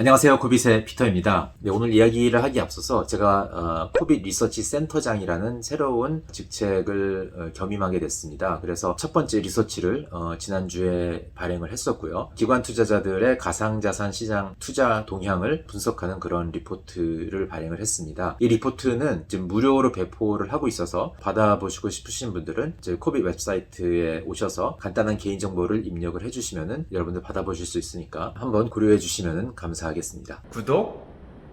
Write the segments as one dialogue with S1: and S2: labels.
S1: 안녕하세요. 코빗의 피터입니다. 네, 오늘 이야기를 하기 앞서서 제가 어, 코빗 리서치 센터장이라는 새로운 직책을 어, 겸임하게 됐습니다. 그래서 첫 번째 리서치를 어, 지난주에 발행을 했었고요. 기관 투자자들의 가상자산 시장 투자 동향을 분석하는 그런 리포트를 발행을 했습니다. 이 리포트는 지금 무료로 배포를 하고 있어서 받아보시고 싶으신 분들은 코빗 웹사이트에 오셔서 간단한 개인정보를 입력을 해주시면은 여러분들 받아보실 수 있으니까 한번 고려해 주시면 감사하겠습니다.
S2: 구독,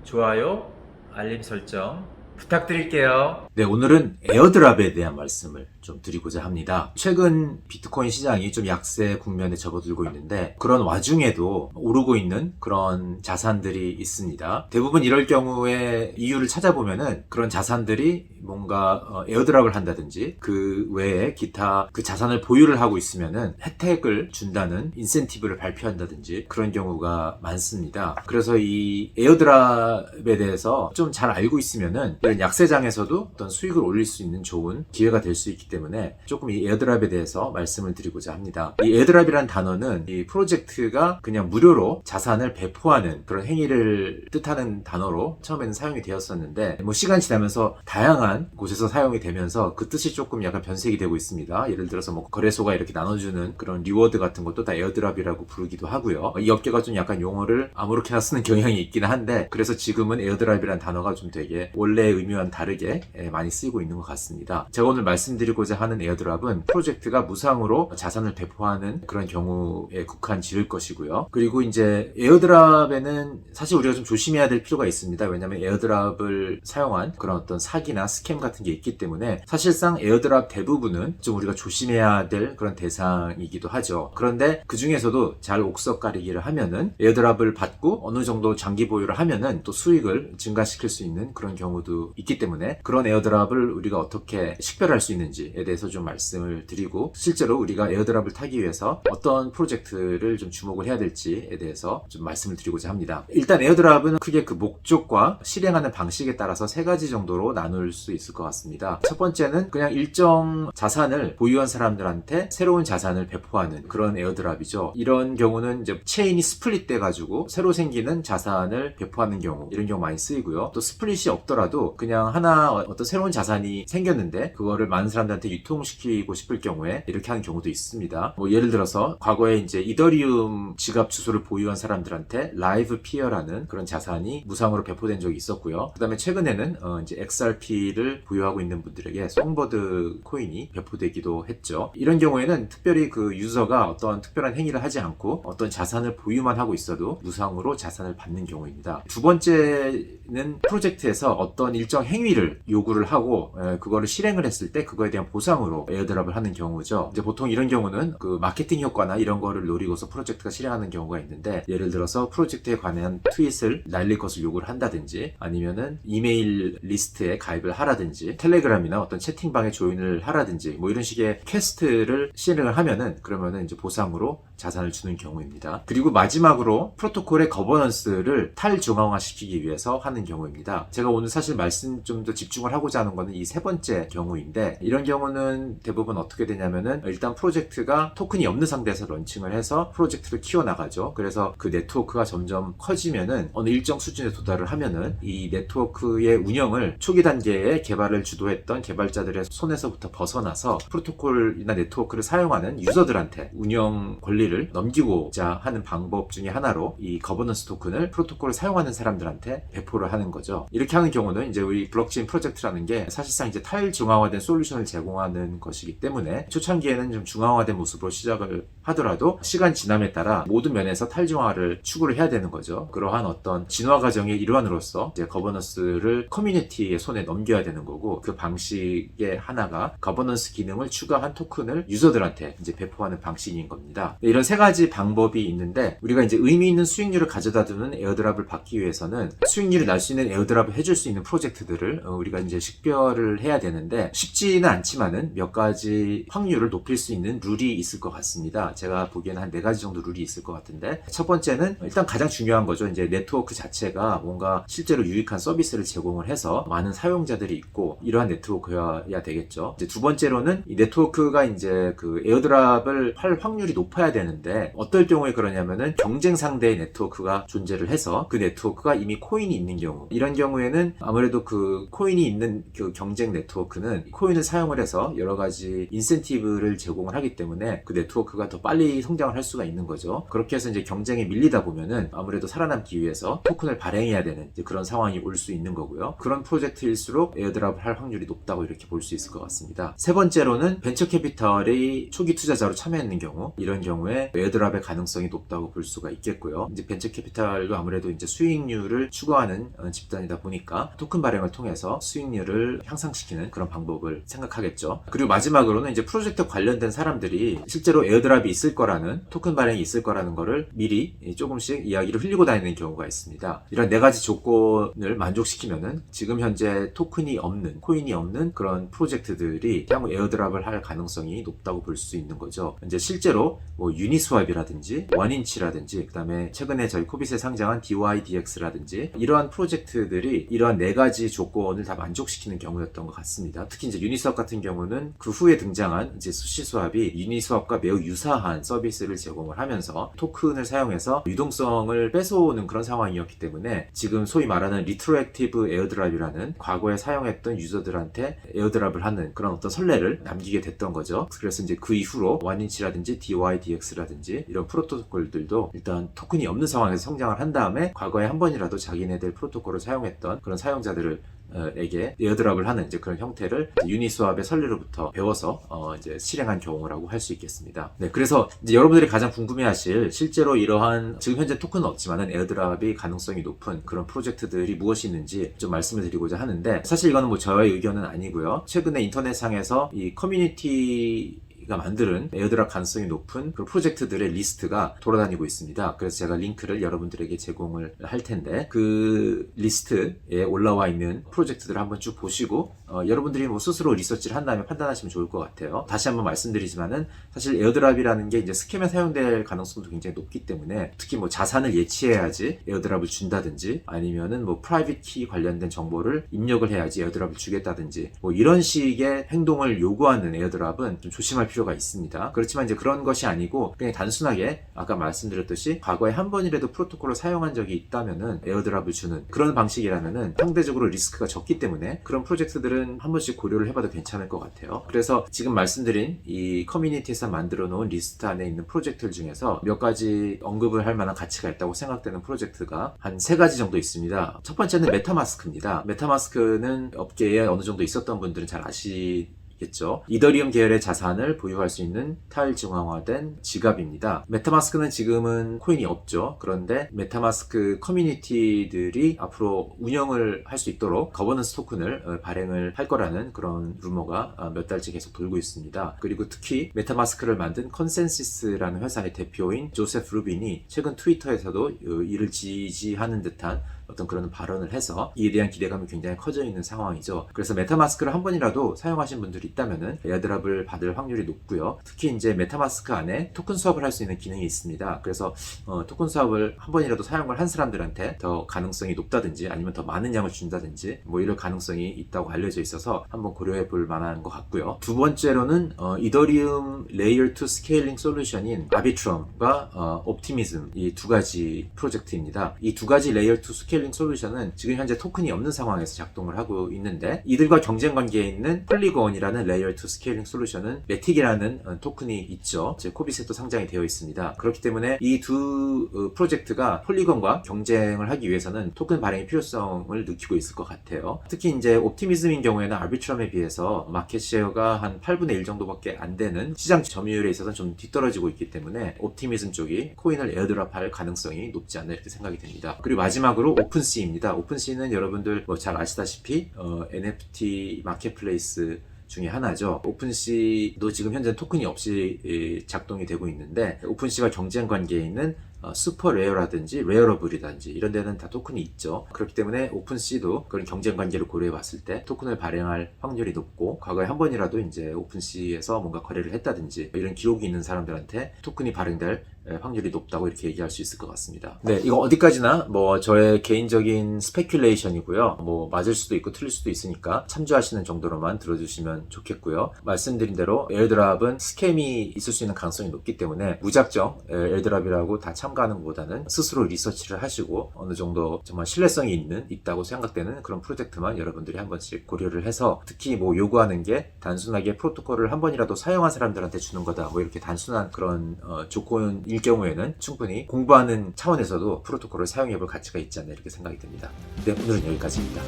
S2: 좋아요, 알림 설정 부탁드릴게요.
S1: 네, 오늘은 에어드랍에 대한 말씀을 좀 드리고자 합니다. 최근 비트코인 시장이 좀 약세 국면에 접어들고 있는데 그런 와중에도 오르고 있는 그런 자산들이 있습니다. 대부분 이럴 경우에 이유를 찾아보면은 그런 자산들이 뭔가 어, 에어드랍을 한다든지 그 외에 기타 그 자산을 보유를 하고 있으면은 혜택을 준다는 인센티브를 발표한다든지 그런 경우가 많습니다. 그래서 이 에어드랍에 대해서 좀 잘 알고 있으면은 이런 약세장에서도 어떤 수익을 올릴 수 있는 좋은 기회가 될 수 있기 때문에 조금 이 에어드랍에 대해서 말씀을 드리고자 합니다. 이 에어드랍이라는 단어는 이 프로젝트가 그냥 무료로 자산을 배포하는 그런 행위를 뜻하는 단어로 처음에는 사용이 되었었는데 뭐 시간 지나면서 다양한 곳에서 사용이 되면서 그 뜻이 조금 약간 변색이 되고 있습니다. 예를 들어서 뭐 거래소가 이렇게 나눠주는 그런 리워드 같은 것도 다 에어드랍이라고 부르기도 하고요. 이 업계가 좀 약간 용어를 아무렇게나 쓰는 경향이 있긴 한데 그래서 지금은 에어드랍이라는 단어가 좀 되게 원래의 의미와는 다르게 예, 많이 쓰이고 있는 것 같습니다. 제가 오늘 말씀드리고자 하는 에어드랍은 프로젝트가 무상으로 자산을 배포하는 그런 경우에 국한 지을 것이고요. 그리고 이제 에어드랍에는 사실 우리가 좀 조심해야 될 필요가 있습니다. 왜냐하면 에어드랍을 사용한 그런 어떤 사기나 스캠 같은 게 있기 때문에 사실상 에어드랍 대부분은 좀 우리가 조심해야 될 그런 대상이기도 하죠. 그런데 그 중에서도 잘 옥석 가리기를 하면은 에어드랍을 받고 어느 정도 장기 보유를 하면은 또 수익을 증가시킬 수 있는 그런 경우도 있기 때문에 그런 에어드랍을 우리가 어떻게 식별할 수 있는지에 대해서 좀 말씀을 드리고 실제로 우리가 에어드랍을 타기 위해서 어떤 프로젝트를 좀 주목을 해야 될지에 대해서 좀 말씀을 드리고자 합니다. 일단 에어드랍은 크게 그 목적과 실행하는 방식에 따라서 세 가지 정도로 나눌 수 있을 것 같습니다. 첫 번째는 그냥 일정 자산을 보유한 사람들한테 새로운 자산을 배포하는 그런 에어드랍이죠. 이런 경우는 이제 체인이 스플릿 돼가지고 새로 생기는 자산을 배포하는 경우 이런 경우 많이 쓰이고요. 또 스플릿이 없더라도 그냥 하나 어떤 새로운 자산이 생겼는데 그거를 많은 사람들한테 유통시키고 싶을 경우에 이렇게 하는 경우도 있습니다. 뭐 예를 들어서 과거에 이제 이더리움 지갑 주소를 보유한 사람들한테 라이브 피어라는 그런 자산이 무상으로 배포된 적이 있었고요. 그 다음에 최근에는 어 이제 XRP 를 보유하고 있는 분들에게 송버드 코인이 배포되기도 했죠. 이런 경우에는 특별히 그 유저가 어떤 특별한 행위를 하지 않고 어떤 자산을 보유만 하고 있어도 무상으로 자산을 받는 경우입니다. 두 번째는 프로젝트에서 어떤 일정 행위를 요구를 하고 에, 그거를 실행을 했을 때 그거에 대한 보상으로 에어드랍을 하는 경우죠. 이제 보통 이런 경우는 그 마케팅 효과나 이런 거를 노리고서 프로젝트가 실행하는 경우가 있는데 예를 들어서 프로젝트에 관한 트윗을 날릴 것을 요구를 한다든지 아니면은 이메일 리스트에 가입을 하라 든지 텔레그램이나 어떤 채팅방에 조인을 하라든지 뭐 이런 식의 퀘스트를 실행을 하면은 그러면은 이제 보상으로 자산을 주는 경우입니다. 그리고 마지막으로 프로토콜의 거버넌스를 탈중앙화시키기 위해서 하는 경우입니다. 제가 오늘 사실 말씀 좀 더 집중을 하고자 하는 거는 이세 번째 경우인데 이런 경우는 대부분 어떻게 되냐면은 일단 프로젝트가 토큰이 없는 상태에서 런칭을 해서 프로젝트를 키워나가죠. 그래서 그 네트워크가 점점 커지면은 어느 일정 수준에 도달을 하면은 이 네트워크의 운영을 초기 단계에 개발을 주도했던 개발자들의 손에서부터 벗어나서 프로토콜이나 네트워크를 사용하는 유저들한테 운영 권리 를 넘기고자 하는 방법 중에 하나로 이 거버넌스 토큰을 프로토콜을 사용하는 사람들한테 배포를 하는 거죠. 이렇게 하는 경우는 이제 우리 블록체인 프로젝트라는 게 사실상 이제 탈중앙화된 솔루션을 제공하는 것이기 때문에 초창기에는 좀 중앙화된 모습으로 시작을 하더라도 시간 지남에 따라 모든 면에서 탈중앙화를 추구를 해야 되는 거죠. 그러한 어떤 진화 과정의 일환으로서 이제 거버넌스를 커뮤니티의 손에 넘겨야 되는 거고 그 방식의 하나가 거버넌스 기능을 추가한 토큰을 유저들한테 이제 배포하는 방식인 겁니다. 이런 세 가지 방법이 있는데 우리가 이제 의미 있는 수익률을 가져다 두는 에어드랍을 받기 위해서는 수익률이 날수 있는 에어드랍을 해줄 수 있는 프로젝트들을 어, 우리가 이제 식별을 해야 되는데 쉽지는 않지만은 몇 가지 확률을 높일 수 있는 룰이 있을 것 같습니다. 제가 보기에는 한 네 가지 정도 룰이 있을 것 같은데 첫 번째는 일단 가장 중요한 거죠. 이제 네트워크 자체가 뭔가 실제로 유익한 서비스를 제공을 해서 많은 사용자들이 있고 이러한 네트워크여야 되겠죠. 이제 두 번째로는 이 네트워크가 이제 그 에어드랍을 할 확률이 높아야 되는 되는데 어떨 경우에 그러냐면은 경쟁 상대의 네트워크가 존재를 해서 그 네트워크가 이미 코인이 있는 경우 이런 경우에는 아무래도 그 코인이 있는 그 경쟁 네트워크는 코인을 사용을 해서 여러 가지 인센티브를 제공을 하기 때문에 그 네트워크가 더 빨리 성장을 할 수가 있는 거죠. 그렇게 해서 이제 경쟁에 밀리다 보면은 아무래도 살아남기 위해서 토큰을 발행해야 되는 그런 상황이 올 수 있는 거고요. 그런 프로젝트일수록 에어드랍을 할 확률이 높다고 이렇게 볼 수 있을 것 같습니다. 세 번째로는 벤처 캐피털이 초기 투자자로 참여했는 경우 이런 경우에 에어드랍의 가능성이 높다고 볼 수가 있겠고요. 이제 벤처 캐피탈도 아무래도 이제 수익률을 추구하는 어, 집단이다 보니까 토큰 발행을 통해서 수익률을 향상시키는 그런 방법을 생각하겠죠. 그리고 마지막으로는 이제 프로젝트 관련된 사람들이 실제로 에어드랍이 있을 거라는 토큰 발행이 있을 거라는 거를 미리 조금씩 이야기를 흘리고 다니는 경우가 있습니다. 이런 네 가지 조건을 만족시키면은 지금 현재 토큰이 없는 코인이 없는 그런 프로젝트들이 향후 에어드랍을 할 가능성이 높다고 볼 수 있는 거죠. 이제 실제로 뭐 유 니스왑이라든지 원인치라든지 그다음에 최근에 저희 코빗에 상장한 DYDX라든지 이러한 프로젝트들이 이러한 네 가지 조건을 다 만족시키는 경우였던 것 같습니다. 특히 이제 유니스왑 같은 경우는 그 후에 등장한 이제 수시수합이 유니스왑과 매우 유사한 서비스를 제공을 하면서 토큰을 사용해서 유동성을 뺏어오는 그런 상황이었기 때문에 지금 소위 말하는 리트로액티브 에어드랍이라는 과거에 사용했던 유저들한테 에어드랍을 하는 그런 어떤 선례를 남기게 됐던 거죠. 그래서 이제 그 이후로 원인치라든지 DYDX 라든지 이런 프로토콜들도 일단 토큰이 없는 상황에서 성장을 한 다음에 과거에 한 번이라도 자기네들 프로토콜을 사용했던 그런 사용자들을 어, 에게 에어드랍을 하는 이제 그런 형태를 유니스왑의 선례로부터 배워서 어, 이제 실행한 경우라고 할 수 있겠습니다. 네, 그래서 이제 여러분들이 가장 궁금해하실 실제로 이러한 지금 현재 토큰은 없지만은 에어드랍이 가능성이 높은 그런 프로젝트들이 무엇이 있는지 좀 말씀을 드리고자 하는데 사실 이거는 뭐 저의 의견은 아니고요. 최근에 인터넷상에서 이 커뮤니티 가 만드는 에어드랍 가능성이 높은 그 프로젝트들의 리스트가 돌아다니고 있습니다. 그래서 제가 링크를 여러분들에게 제공을 할 텐데 그 리스트에 올라와 있는 프로젝트들을 한번 쭉 보시고 어, 여러분들이 뭐 스스로 리서치를 한 다음에 판단하시면 좋을 것 같아요. 다시 한번 말씀드리지만은 사실 에어드랍이라는 게 이제 스캠에 사용될 가능성도 굉장히 높기 때문에 특히 뭐 자산을 예치해야지 에어드랍을 준다든지 아니면은 뭐 프라이빗 키 관련된 정보를 입력을 해야지 에어드랍을 주겠다든지 뭐 이런 식의 행동을 요구하는 에어드랍은 좀 조심할 필요가 있습니다. 그렇지만 이제 그런 것이 아니고 그냥 단순하게 아까 말씀드렸듯이 과거에 한 번이라도 프로토콜을 사용한 적이 있다면은 에어드랍을 주는 그런 방식이라면은 상대적으로 리스크가 적기 때문에 그런 프로젝트들 은 한 번씩 고려를 해봐도 괜찮을 것 같아요. 그래서 지금 말씀드린 이 커뮤니티에서 만들어 놓은 리스트 안에 있는 프로젝트들 중에서 몇 가지 언급을 할 만한 가치가 있다고 생각되는 프로젝트가 한 세 가지 정도 있습니다. 첫 번째는 메타마스크입니다. 메타마스크는 업계에 어느 정도 있었던 분들은 잘 아시 겠죠. 이더리움 계열의 자산을 보유할 수 있는 탈중앙화된 지갑입니다. 메타마스크는 지금은 코인이 없죠. 그런데 메타마스크 커뮤니티들이 앞으로 운영을 할 수 있도록 거버넌스 토큰을 어, 발행을 할 거라는 그런 루머가 어, 몇 달째 계속 돌고 있습니다. 그리고 특히 메타마스크를 만든 컨센시스라는 회사의 대표인 조세프 루빈이 최근 트위터에서도 어, 이를 지지하는 듯한 어떤 그런 발언을 해서 이에 대한 기대감이 굉장히 커져 있는 상황이죠. 그래서 메타마스크를 한 번이라도 사용하신 분들이 있다면은 에어드랍을 받을 확률이 높고요. 특히 이제 메타마스크 안에 토큰 수업을 할 수 있는 기능이 있습니다. 그래서 어, 토큰 수업을 한 번이라도 사용을 한 사람들한테 더 가능성이 높다든지 아니면 더 많은 양을 준다든지 뭐 이럴 가능성이 있다고 알려져 있어서 한번 고려해 볼 만한 것 같고요. 두 번째로는 어, 이더리움 레이어 2 스케일링 솔루션인 아비트럼과 어, 옵티미즘 이 두 가지 프로젝트입니다. 이 두 가지 레이어 2 스케일 링 솔루션은 지금 현재 토큰이 없는 상황에서 작동을 하고 있는데 이들과 경쟁 관계에 있는 폴리곤이라는 레이어 2 스케일링 솔루션은 매틱이라는 어, 토큰이 있죠. 제 코비셋도 상장이 되어 있습니다. 그렇기 때문에 이 두 프로젝트가 폴리곤과 경쟁을 하기 위해서는 토큰 발행의 필요성을 느끼고 있을 것 같아요. 특히 이제 옵티미즘인 경우에는 아비트럼에 비해서 마켓 쉐어가 한 8분의 1 정도밖에 안 되는 시장 점유율에 있어서는 좀 뒤떨어지고 있기 때문에 옵티미즘 쪽이 코인을 에어드랍할 가능성이 높지 않나 이렇게 생각이 됩니다. 그리고 마지막으로 오픈시입니다. 오픈시는 여러분들 뭐 잘 아시다시피 어, NFT 마켓플레이스 중에 하나죠. 오픈시도 지금 현재 토큰이 없이 예, 작동이 되고 있는데 오픈시와 경쟁 관계에 있는 어, 슈퍼 레어라든지 레어러블이라든지 이런 데는 다 토큰이 있죠. 그렇기 때문에 오픈시도 그런 경쟁 관계를 고려해 봤을 때 토큰을 발행할 확률이 높고 과거에 한 번이라도 이제 오픈시에서 뭔가 거래를 했다든지 이런 기록이 있는 사람들한테 토큰이 발행될 예, 확률이 높다고 이렇게 얘기할 수 있을 것 같습니다. 네, 이거 어디까지나 뭐 저의 개인적인 스페큘레이션이고요. 뭐 맞을 수도 있고 틀릴 수도 있으니까 참조하시는 정도로만 들어주시면 좋겠고요. 말씀드린 대로 에어드랍은 스캠이 있을 수 있는 가능성이 높기 때문에 무작정 에, 에어드랍이라고 다 참가하는 것보다는 스스로 리서치를 하시고 어느 정도 정말 신뢰성이 있는 있다고 생각되는 그런 프로젝트만 여러분들이 한 번씩 고려를 해서 특히 뭐 요구하는 게 단순하게 프로토콜을 한 번이라도 사용한 사람들한테 주는 거다 뭐 이렇게 단순한 그런 어, 조건 일 경우에는 충분히 공부하는 차원에서도 프로토콜을 사용해 볼 가치가 있지 않나 이렇게 생각이 듭니다. 네 오늘은 여기까지입니다.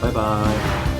S1: 바이바이